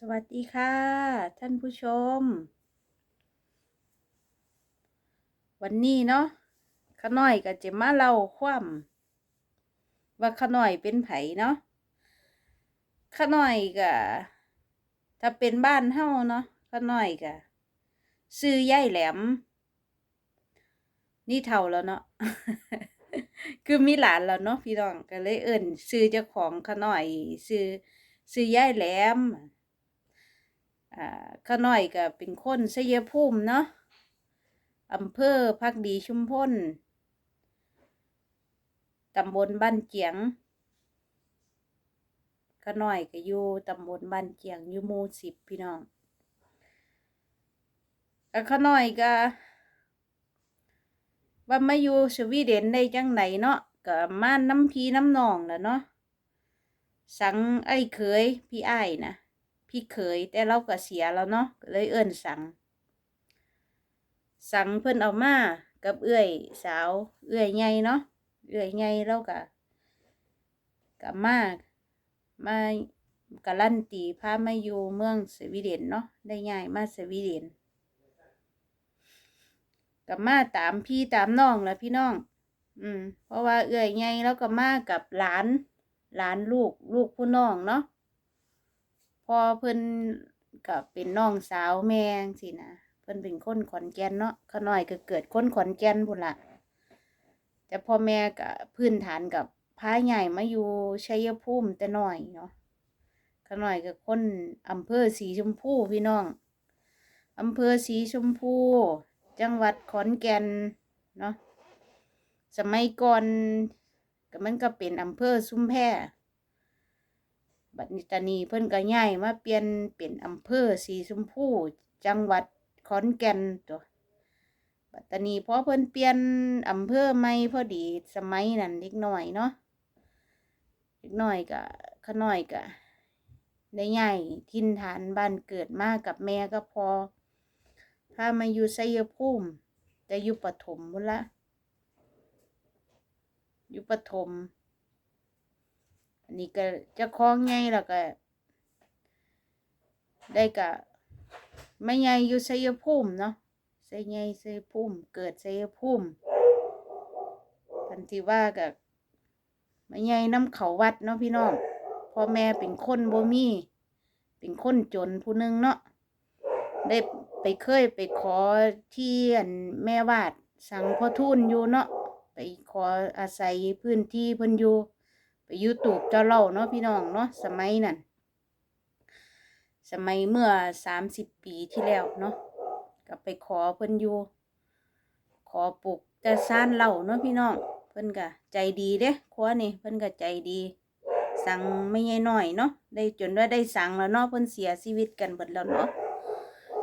สวัสดีค่ะ ท่านผู้ชม วันนี้เนาะขาน้อยก็จะมาเล่าความว่าขาน้อยเป็นไผเนาะขาน้อยก็ถ้าเป็นบ้านเฮาเนาะขาน้อยก็ซื้อย่ายแหลม นี่เท่าแล้วเนาะคือมีหลานแล้วเนาะพี่น้องก็เลยเอิ่นซื้อเจ้าของขาน้อยซื้อซื้อย่ายแหลม อ่าข้าน้อยก็เป็นคนชัยภูมิเนาะอำเภอพักดีชุมพลตำบลบ้านเจียงข้าน้อยก็อยู่ตำบลบ้านเจียงอยู่หมู่สิบพี่น้องข้าน้อยก็ว่ามาอยู่สวีเดนได้จังไหนเนาะก็มาน้ำพีน้ำนองแหละเนาะสังไอ้เคยพี่ไอ้นะ พี่เขยแต่เราก็เสียแล้วเนาะเลยเอิ้นสัง สังเพิ่นเอามากับเอื้อยสาว เอื้อยใหญ่เนาะเอื้อยใหญ่เราก็กับมามาการันตีพามาอยู่เมืองสวีเดนเนาะได้ง่ายมาสวีเดนกับมาตามพี่ตามน้องแหละพี่น้อง อืม เพราะว่าเอื้อยใหญ่แล้วก็มากับหลาน หลานลูกลูกผู้น้องเนาะ พอเพิ่นก็เป็นน้องสาวแม่งสินะเพิ่นเป็นคนขอนแก่นเนาะขน้อยก็เกิดคนขอนแก่นพุ่นละแต่พ่อแม่ก็พื้นฐานกับพาใหญ่มาอยู่ชัยภูมิแต่น้อยเนาะขน้อยก็คนอำเภอสีชมพูพี่น้องอำเภอสีชมพู จังหวัดขอนแก่นเนาะสมัยก่อนก็มันก็เป็นอำเภอชุมแพ บัดนี้ตานีเพิ่นก็ย้ายมาเปลี่ยนเป็นอำเภอสีชมพูจังหวัดขอนแก่นตัวบัดตานีเพอเพิ่นเปลี่ยนอำเภอใหม่พอดีสมัยนั้นเล็กน้อยเนาะเล็กน้อยก็ขน้อยก็ได้ย้ายทินฐานบ้านเกิดมากับแม่ก็พอพามาอยู่ไสยภูมิแต่อยู่ปฐมพุ่นละอยู่ปฐม อันนี้ก็จะคล้องไงแล้วก็ ได้กะไม่ไงอยู่ชัยภูมิเนาะใส่ไงชัยภูมิเกิดชัยภูมิทันทีว่ากับไม่ไงน้ำเขาวัดเนาะพี่น้องพ่อแม่เป็นคนบ่มีเป็นคนจนผู้หนึงเนาะได้ไปเคยไปขอที่อันแม่วาดสั่งพ่อทุนอยู่เนาะไปขออาศัยพื้นที่เพิ่นอยู่ ไปยูทูบเจ้าเล่าเนาะพี่น้องเนาะสมัยนั้นสมัยเมื่อสามสิบปีที่แล้วเนาะก็ไปขอเพิ่นอยู่ขอปลูกแต่ซ่านเล่าเนาะพี่น้องเพิ่นก็ใจดีเด้ครัวนี่เพิ่นก็ใจดี สั่งไม่ใหญ่น้อยเนาะได้จนว่าได้สั่งแล้วเนาะเพิ่นเสียชีวิตกันเบิดแล้วเนาะ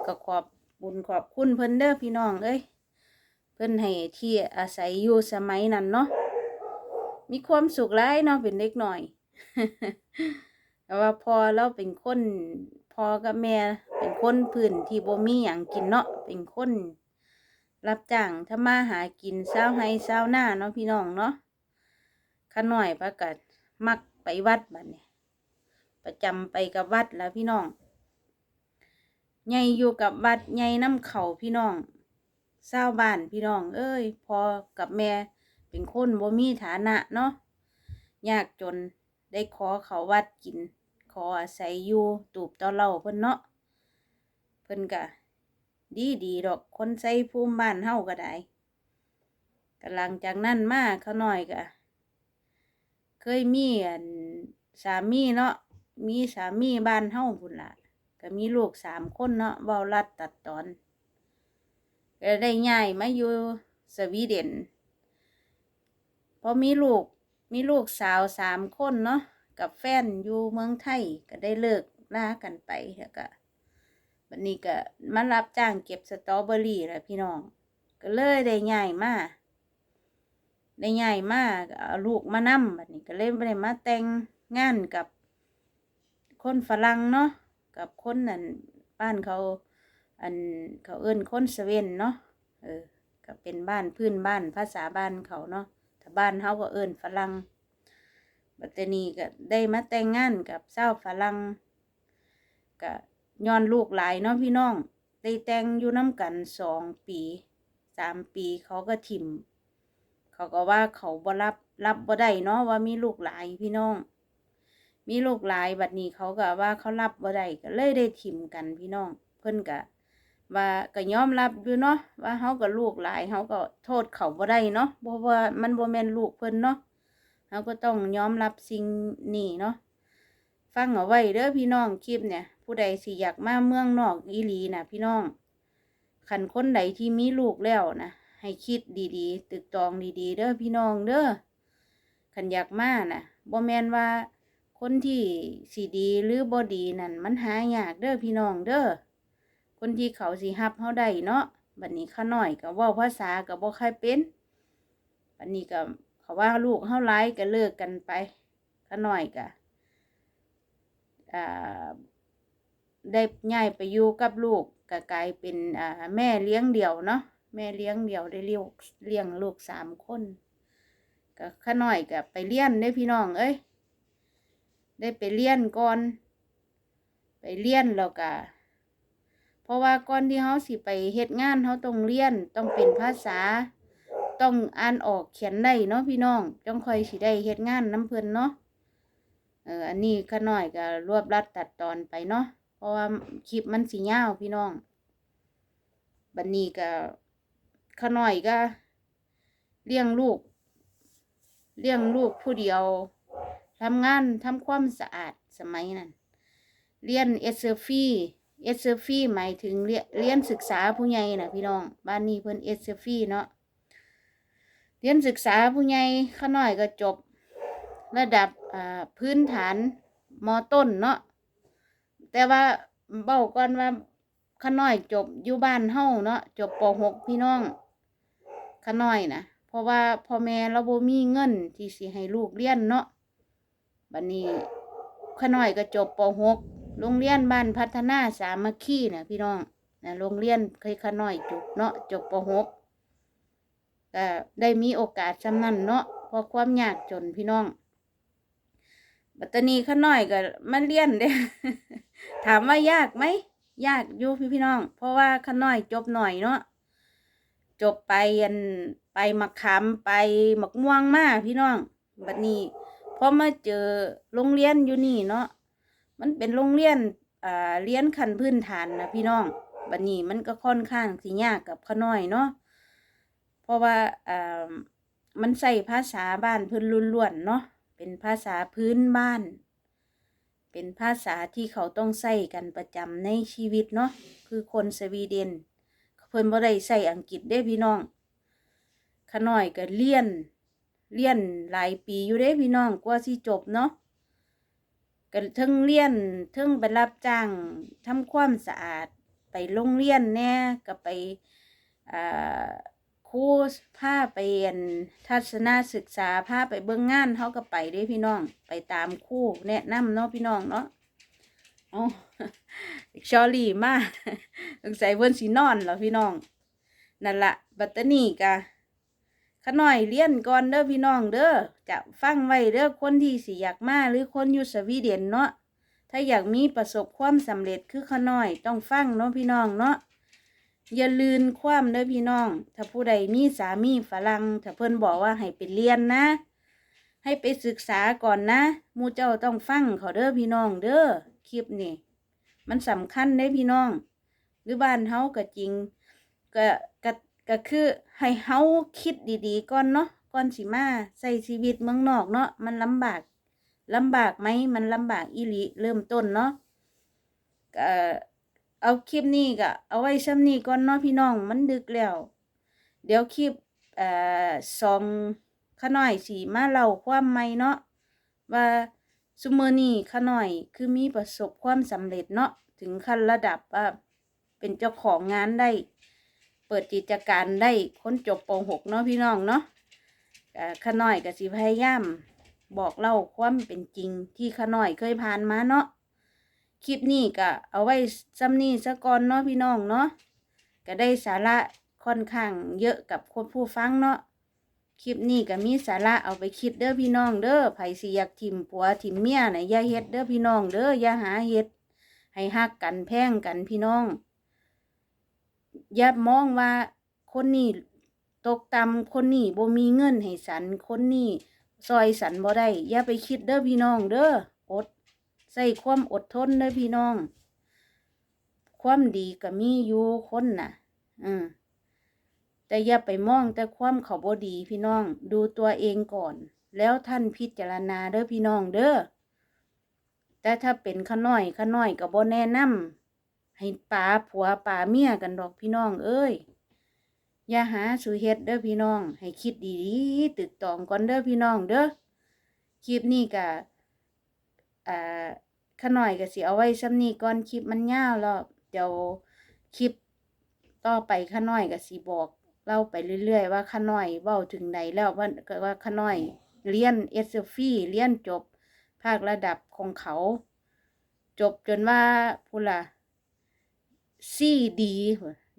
ก็ขอบบุญขอบคุณเพิ่นเด้อพี่น้องเอ้ยเพิ่นให้ที่อาศัยอยู่สมัยนั้นเนาะ มีความสุขหลายเนาะเป็นเด็กหน่อยแต่ว่าพอเราเป็นคนพอกับแม่เป็นคนพื้นที่บ่มีหยังกินเนาะเป็นคนรับจ้างถ้ามาหากินเช้าให้เช้าหน้าเนาะพี่น้องเนาะข้าน้อยประกาศมักไปวัดบัดเนี่ยประจำไปกับวัดแล้วพี่น้องใหญ่อยู่กับวัดใหญ่น้ำเขาพี่น้องเศร้าบ้านพี่น้อง เอ้ยพอกับแม่ เป็นคนบ่มีฐานะเนาะยากจนได้ขอเขาวัดกิน ขออาศัยอยู่ตูบต่อเล่าเพิ่นเนาะเพิ่นก็ดีดีดอกคนใส่ภูมิบ้านเฮาก็ได้ก็หลังจากนั้นมาเขาหน้อยก็เคยมีอันสามีเนาะมีสามีบ้านเฮาพุ่นละก็มีลูกสามคนเนาะเว้ารัดตัดตอนก็ได้ย้ายมาอยู่สวีเดน พอมีลูกมีลูกสาวสามคนเนาะกับแฟนอยู่เมืองไทยก็ได้เลิกลากันไปแล้วก็วันนี้ก็มารับจ้างเก็บสตรอเบอรี่แหละพี่น้อง ก็เลยได้ใหญ่มากได้ใหญ่มากเอาลูกมานำบัดนี้ก็เลยไม่ได้มาแต่งงานกับคนฝรั่งเนาะกับคนนั่นบ้านเขาอันเขาเอิ้นคนสเวนเนาะเออก็เป็นบ้านพื้นบ้านภาษาบ้านเขาเนาะ ถ้าบ้านเฮาก็เอิ้นฝรั่งบัดเตอนี้ก็ได้มาแต่งงานกับเจ้าวฝรั่งกก็ย้อนลูกหลายเนาะพี่น้อง ได้แต่งอยู่น้ำกันสองปีสามปีเขาก็ถิ่ม เขาก็ว่าเขาบ่รับรับบ่ได้เนาะว่ามีลูกหลายพี่น้อง มีลูกหลายบัดนี้เขาก็ว่าเขารับบ่ได้ก็เลยได้ถิ่มกันพี่น้อง เพิ่นก็ ว่าก็ยอมรับอยู่เนาะว่าเฮาก็ลูกหลายเฮาก็โทษเขาบ่ได้เนาะเพราะว่ามันบ่แม่นลูกเพิ่นเนาะเฮาก็ต้องยอมรับสิ่งนี้เนาะฟังเอาไว้เด้อพี่น้องคลิปเนี่ย ผู้ใดสิอยากมาเมืองนอกอีหลีนะพี่น้องคันคนใดที่มีลูกแล้วนะให้คิดดีๆ ตึกตองดีๆ เด้อพี่น้องเด้อคันอยากมาน่ะบ่แม่นว่าคนที่สีดีหรือบ่ดีนั่นมันหายากเด้อพี่น้องเด้อ คนที่เขาสิฮับเฮาได้เนาะบัดนี้ข้าน้อยก็เว้าภาษาก็บ่ค่อยเป็นบัดนี้ก็เขาว่าลูกเฮาหลายก็เลิกกันไปข้าน้อยก็อ่าได้ย้ายไปอยู่กับลูกก็กลายเป็นอ่าแม่เลี้ยงเดี่ยวเนาะแม่เลี้ยงเดี่ยวได้เลี้ยงเลี้ยงลูกสามคนก็ข้าน้อยก็ไปเรียนเด้พี่น้องเอ้ยได้ไปเรียนก่อน ไปเรียนแล้วก็ เพราะว่าก่อนที่เขาสิไปเฮ็ดงานเขาต้องเรียนต้องเป็นภาษา ต้องอ่านออกเขียนได้เนาะพี่น้องจ้องคอยสิได้เฮ็ดงานน้ำเพิ่นเนาะเอออันนี้ข้าน้อยก็รวบรัดตัดตอนไปเนาะเพราะว่าคลิปมันสิยาวพี่น้องบันนี้ก็ข้าน้อยก็เลี้ยงลูก เลี้ยงลูกผู้เดียวทำงานทำความสะอาดสมัยนั้นเรียนเอสเซอร์ฟี่ เอสเซอร์ฟีหมายถึงเรียนเรียนศึกษาผู้ใหญ่นะพี่น้อง บ้านนี้เพิ่นเอสเซอร์ฟีเนาะเรียนศึกษาผู้ใหญ่ข้าน้อยก็จบ ระดับอ่าพื้นฐานมต้นเนาะแต่ว่าเบ้าก่อนว่าข้าน้อยจบอยู่บ้านเฮาเนาะจบป .6 พี่น้องข้าน้อยนะเพราะว่าพ่อแม่เราบ่มีเงินที่สิให้ลูกเรียนเนาะบัดนนี้ข้าน้อยก็จบป .6 โรงเรียนบ้านพัฒนาสามัคคีนะพี่น้องนะโรงเรียนเคยข้าน้อยจบเนาะจบป .6 ก็ได้มีโอกาสจำนันเนาะเพราะความยากจนพี่น้อง บัตนีข้าน้อยก็มาเรียนเด้ถามว่ายากไหมยากอยู่พี่พี่น้อง เพราะว่าข้าน้อยจบหน่อยเนาะจบไปยันไปมักขามไปมักม่วงมากพี่น้อง บัดนี้พอมาเจอโรงเรียนอยู่นี่เนาะ มันเป็นโรงเรียนอ่าเรียนขั้นพื้นฐานนะพี่น้องบัดนี้มันก็ค่อนข้างสิยากกับข้าน้อยเนาะเพราะว่าอ่ามันใส่ภาษาบ้านพิ่นล้วนๆเนาะเป็นภาษาพื้นบ้าน เป็นภาษาที่เขาต้องใส่กันประจำในชีวิตเนาะคือคนสวีเดนเพิ่นบ่ได้ใส่อังกฤษเด้พี่น้องข้าน้อยก็เรียนเรียนหลายปีอยู่เด้พี่น้องกว่าสิจบเนาะ ก็เทั้งเรียนเทั้งไปรับจ้างทำความสะอาดไปโรงเรียนแหน่ก็ไปอ่าครูพาไปเรียนทัศนศึกษาพาไปเบิ่งงานเขาก็ไปด้พี่น้อง ไปตามครูแนะนำเนาะพี่น้องเนาะเอาชอรี่มากสงสัยเพิ่นสินอนแล้วพี่น้อง นั่นละบัตตานี่กะ ขน้อยเรียนก่อนเด้อพี่น้องเด้อจะฟังไว้เด้อคนที่สิอยากมาหรือคนอยู่สวีเดนเนาะถ้าอยากมีประสบความสำเร็จคือขน้อยต้องฟังเนาะพี่น้องเนาะอย่าลืนความเด้อพี่น้อง ถ้าผู้ใดมีสามีฝรั่งถ้าเพิ่นบอกว่าให้ไปเรียนนะ ให้ไปศึกษาก่อนนะมูเจ้าต้องฟังเขาเด้อพี่น้องเด้อคลิปนี่มันสำคัญเด้อพี่น้อง หรือบ้านเฮาก็จริงก็ก็ ก็คือให้เฮาคิดดีๆก่อนเนาะก่อนสิมาใช้ชีวิตเมืองนอกเนาะมันลำบากลำบากไหมมันลำบากอีหลีเริ่มต้นเนาะก็เอาคลิปนี้ก็เอาไว้ซ้ำนี้ก่อนเนาะพี่น้องมันดึกแล้ว เดี๋ยวคลิปเอ่อสองขน้อยสีมาเล่าความใหม่เนาะว่าซุมื้อนี้ขน้อยคือมีประสบความสำเร็จเนาะถึงขั้นระดับว่าเป็นเจ้าของงานได้ เปิดกิจการได้ค้นจบป .6 เนาะพี่น้องเนาะก็ขาน้อยก็สิพยายามบอกเล่าความเป็นจริงที่ขาน้อยเคยผ่านมาเนาะคลิปนี้ก็เอาไว้ซ้ำนี้ซะก่อนเนาะพี่น้องเนาะก็ได้สาระค่อนข้างเยอะกับคนผู้ฟังเนาะคลิปนี้ก็มีสาระเอาไปคิดเด้อพี่น้องเด้อไผสิอยากถิ่มผัวถิ่มเมียน่ะอย่าเฮ็ดเด้อพี่น้องเด้ออย่าหาเฮ็ดให้ฮักกันแพงกันพี่น้อง อย่ามองว่าคนนี้ตกต่ำคนนี้บ่มีเงินให้สันคนนี้ซอยสันบ่ได้อย่าไปคิดเด้อพี่น้องเด้ออดใส่ความอดทนเด้อพี่น้อง ความดีก็มีอยู่คนน่ะ อืมแต่อย่าไปมองแต่ความเขาบ่ดีพี่น้อง ดูตัวเองก่อน แล้วท่านพิจารณาเด้อพี่น้องเด้อแต่ถ้าเป็นข้าน้อยข้าน้อยก็บ่แนะนำ ให้ป่าผัวป่าเมียกันดอกพี่น้องเอ้ยอย่าหาสูเฮ็ดเด้อพี่น้อง ให้คิดดีๆตึกตองก่อนเด้อพี่น้องเด้อคลิปนี้ก็อ่าข้าน้อยก็สิเอาไว้ซ้ำนี้ก่อนคลิปมันยาวแล้วเดี๋ยวคลิปต่อไปข้าน้อยก็สิบอกเล่าไปเรื่อย ๆ ว่าข้าน้อยเว้าถึงไหนแล้วว่าก็ว่าข้าน้อยเรียนเอสฟีเรียนจบภาคระดับของเขา จบจนว่าพูละ ซีดี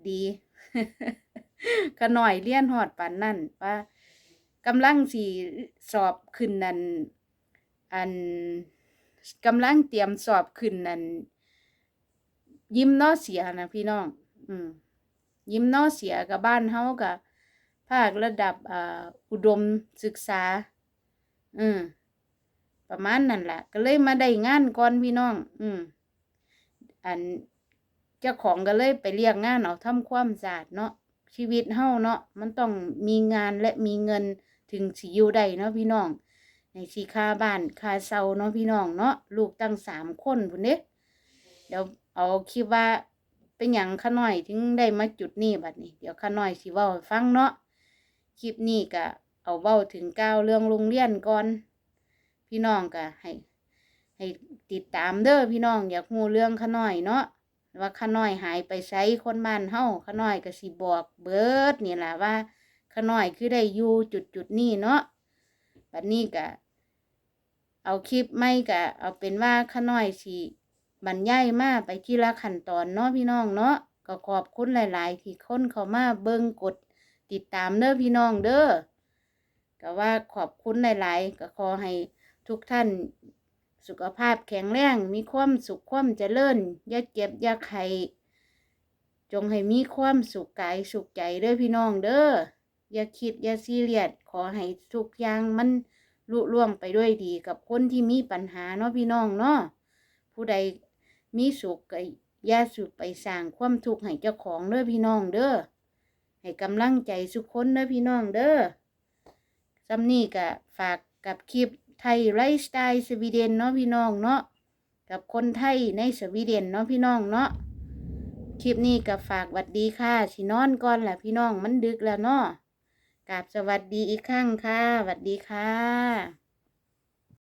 ดีก็หน่อยเลี้ยนหอดปานนั่นว่ากำลังสีสอบขึ้นนั่นอันกำลังเตรียมสอบขึ้นนั่นยิ้มนอเสียนะพี่น้อง อืม ยิ้มนอเสียกับบ้านเฮากับภาคระดับอ่าอุดมศึกษา อืม ประมาณนั่นแหละก็เลยมาได้งานก่อนพี่น้อง อืม อัน เจ้าของก็เลยไปเรียกงานเอาทำความสะอาดเนาะชีวิตเฮาเนาะมันต้องมีงานและมีเงินถึงสิอยู่ได้เนาะพี่น้อง ในสีค่าบ้านค่าเซาเนาะพี่น้องเนาะลูกตั้งสามคนพุ่นเด้เดี๋ยวเอาคิดว่าเป็นอย่างข้าน้อยถึงได้มาจุดนี้บัดนี้ เดี๋ยวข้าน้อยสิเว้าฟังเนาะคลิปนี้ก็เอาเว้าถึงก้าวเรื่องโรงเรียนก่อน พี่น้องก็ให้ ให้ติดตามเด้อพี่น้องอยากรู้เรื่องข้าน้อยเนาะ ว่าข้าน้อยหายไปไสคนบ้านเฮาข้าน้อยก็สิบอกเบิดนี่แหละว่าข้าน้อยคือได้อยู่จุดจุดๆนี้เนาะบัดนี้ก็เอาคลิปไม่ก็เอาเป็นว่าข้าน้อยสิบรรยายมาไปทีละขั้นตอนเนาะพี่น้องเนาะก็ขอบคุณหลาย ๆ ที่ค้นเข้ามาเบิ่งกดติดตามเด้อพี่น้องเด้อก็ว่าขอบคุณหลาย ๆ ก็ขอให้ทุกท่าน สุขภาพแข็งแรงมีความสุขความเจริญอย่าเจ็บอย่าไข้จงให้มีความสุขกายสุขใจเด้อพี่น้องเด้ออย่าคิดอย่าซีเรียสขอให้ทุกอย่างมันลุล่วงไปด้วยดีกับคนที่มีปัญหาเนาะพี่น้องเนาะผู้ใดมีสุขก็อย่าสุขไปสร้างความทุกข์ให้เจ้าของเด้อพี่น้องเด้อให้กำลังใจสุขคนเด้อพี่น้องเด้อซัมนี่ก็ฝากกับคลิป ไทยไลฟ์สไตล์สวีเดนเนาะพี่น้องเนาะกับคนไทยในสวีเดนเนาะพี่น้องเนาะคลิปนี้กับฝากหวัดดีค่ะชินอนก่อนแหละพี่น้องมันดึกแล้วเนาะกับสวัสดีอีกครั้งค่ะหวัดดีค่ะ